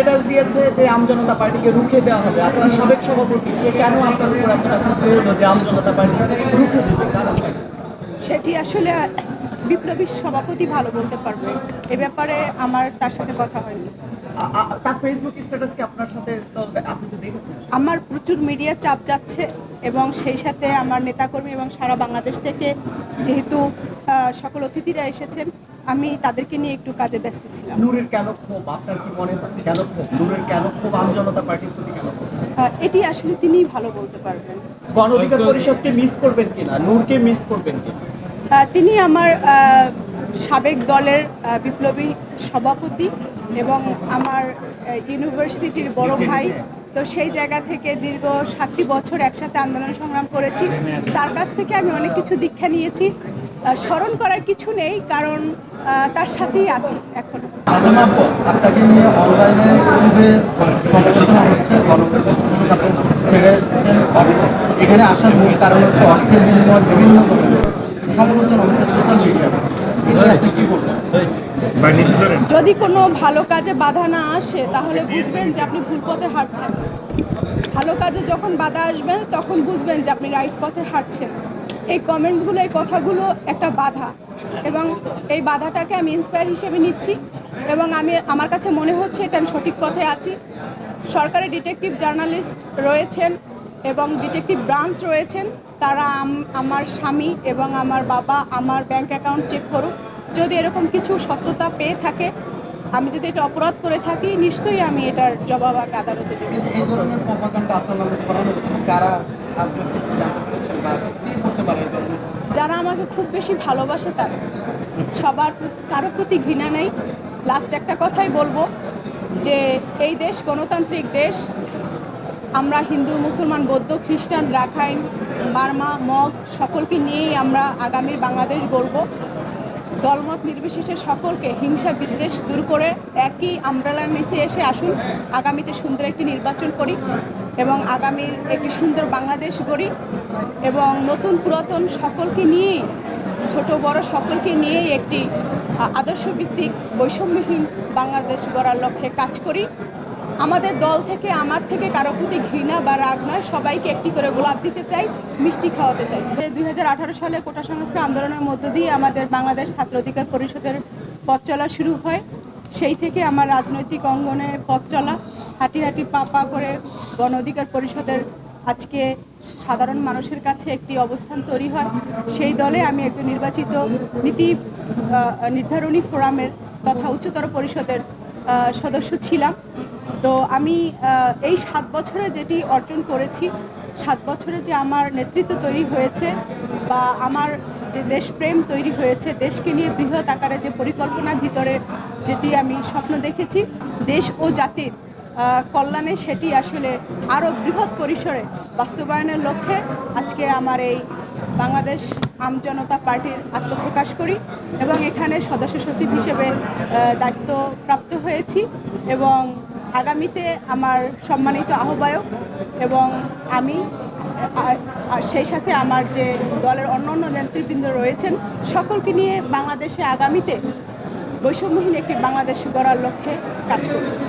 Status দিয়েছে যে আমজনতা পার্টিকে রুখে দেওয়া হবে। আপনার সাবেক সভাপতি সে কেন আপনার উপর এতটা ক্ষুব্ধ হলো যে আমজনতা পার্টি রুখে দেবে? সেটি আসলে বিপ্লবী সভাপতি ভালো বলতে পারবে। এ ব্যাপারে আমার তার সাথে কথা হয়নি। তার ফেসবুক স্ট্যাটাস কি আপনার সাথে আপনি তো দেখেছেন? আমার প্রচুর মিডিয়া চাপ যাচ্ছে এবং সেই সাথে আমার নেতাকর্মী এবং সারা বাংলাদেশ থেকে যেহেতু সকল অতিথিরা এসেছেন আমি তাদেরকে নিয়ে একটু কাজে ব্যস্ত ছিলাম। নূরের কেন ক্ষোভ? আপনার কি মনে হয়? কেন ক্ষোভ? নূরের কেন ক্ষোভ? আমজনতা পার্টির প্রতি কেন এটি আসলে তিনিই ভালো বলতে পারবেন। গণ অধিকার পরিষদকে মিস করবেন কিনা? নূরকে মিস করবেন কিনা? তিনি আমার আহ, সাবেক দলের আহ, বিপ্লবী সভাপতি এবং আমার ইউনিভার্সিটির বড় ভাই। তো সেই জায়গা থেকে দীর্ঘ ষাটটি বছর একসাথে আন্দোলন সংগ্রাম করেছি। তার কাছ থেকে আমি অনেক কিছু দীক্ষা নিয়েছি। স্মরণ করার কিছু নেই কারণ তার সাথেই আছি এখনও। আপু, আপনাকে নিয়ে অনলাইনে খুবই সমালোচনা হচ্ছে ছেড়েছেন এখানে আসার মূল কারণ হচ্ছে অর্থের বিনিময় বিভিন্ন সমালোচনা হচ্ছে সোশ্যাল যদি কোনো ভালো কাজে বাধা না আসে তাহলে বুঝবেন যে আপনি ভুল পথে হাঁটছেন। ভালো কাজে যখন বাধা আসবে তখন বুঝবেন যে আপনি রাইট পথে হাঁটছেন। এই কমেন্টসগুলো এই কথাগুলো একটা বাধা। এবং এই বাধাটাকে আমি ইন্সপায়ার হিসেবে নিচ্ছি। এবং আমি, আমার কাছে মনে হচ্ছে এটা আমি সঠিক পথে আছি। সরকারি ডিটেকটিভ জার্নালিস্ট রয়েছেন এবং ডিটেকটিভ ব্রাঞ্চ রয়েছেন। তারা আমার স্বামী এবং আমার বাবা আমার ব্যাংক অ্যাকাউন্ট চেক করুক। যদি এরকম কিছু সত্যতা পেয়ে থাকে, আমি যদি এটা অপরাধ করে থাকি, নিশ্চয়ই আমি এটার জবাব আমি আদালতে দেবো। এই ধরনের কারা কি করতে পারে এই ধরনের যারা আমাকে খুব বেশি ভালোবাসে তারা। সবার কারও প্রতি ঘৃণা নেই। লাস্ট একটা কথাই বলব যে, এই দেশ গণতান্ত্রিক দেশ, আমরা হিন্দু, মুসলমান, বৌদ্ধ, খ্রিস্টান, রাখাইন, বার্মা, মগ, সকলকে নিয়েই আমরা আগামীর বাংলাদেশ গড়ব। দলমত নির্বিশেষে সকলকে হিংসা বিদ্বেষ দূর করে একই আমব্রেলার নিচে এসে আসুন। আগামীতে সুন্দর একটি নির্বাচন করি এবং আগামীর একটি সুন্দর বাংলাদেশ গড়ি এবং নতুন পুরাতন সকলকে নিয়েই ছোট বড় সকলকে নিয়েই একটি আদর্শভিত্তিক বৈষম্যহীন বাংলাদেশ গড়ার লক্ষ্যে কাজ করি। আমাদের দল থেকে, আমার থেকে কারও প্রতি ঘৃণা বা রাগ নয়। সবাইকে একটি করে গোলাপ দিতে চাই, মিষ্টি খাওয়াতে চাই। দুই হাজার আঠারো সালে কোটা সংস্কার আন্দোলনের মধ্য দিয়ে আমাদের বাংলাদেশ ছাত্র অধিকার পরিষদের পথ চলা শুরু হয়। সেই থেকে আমার রাজনৈতিক অঙ্গনে পথ চলা, হাঁটি হাঁটি পা পা করে গণ অধিকার পরিষদের আজকে সাধারণ মানুষের কাছে একটি অবস্থান তৈরি হয়। সেই দলে আমি একজন নির্বাচিত নীতি নির্ধারণী ফোরামের তথা উচ্চতর পরিষদের সদস্য ছিলাম। তো আমি এই সাত বছরে যেটি অর্জন করেছি, সাত বছরে যে আমার নেতৃত্ব তৈরি হয়েছে বা আমার যে দেশপ্রেম তৈরি হয়েছে, দেশকে নিয়ে বৃহৎ আকারে যে পরিকল্পনা ভিতরে যেটি আমি স্বপ্ন দেখেছি, দেশ ও জাতির কল্যাণে সেটি আসলে আরও বৃহৎ পরিসরে বাস্তবায়নের লক্ষ্যে আজকে আমার এই বাংলাদেশ আমজনতা পার্টির আত্মপ্রকাশ করি এবং এখানে সদস্য সচিব হিসেবে দায়িত্বপ্রাপ্ত হয়েছি এবং আগামীতে আমার সম্মানিত আহ্বায়ক এবং আমি সেই সাথে আমার যে দলের অন্য অন্য নেতৃবৃন্দ রয়েছেন, সকলকে নিয়ে বাংলাদেশে আগামীতে বৈষম্যহীন একটি বাংলাদেশ গড়ার লক্ষ্যে কাজ করব।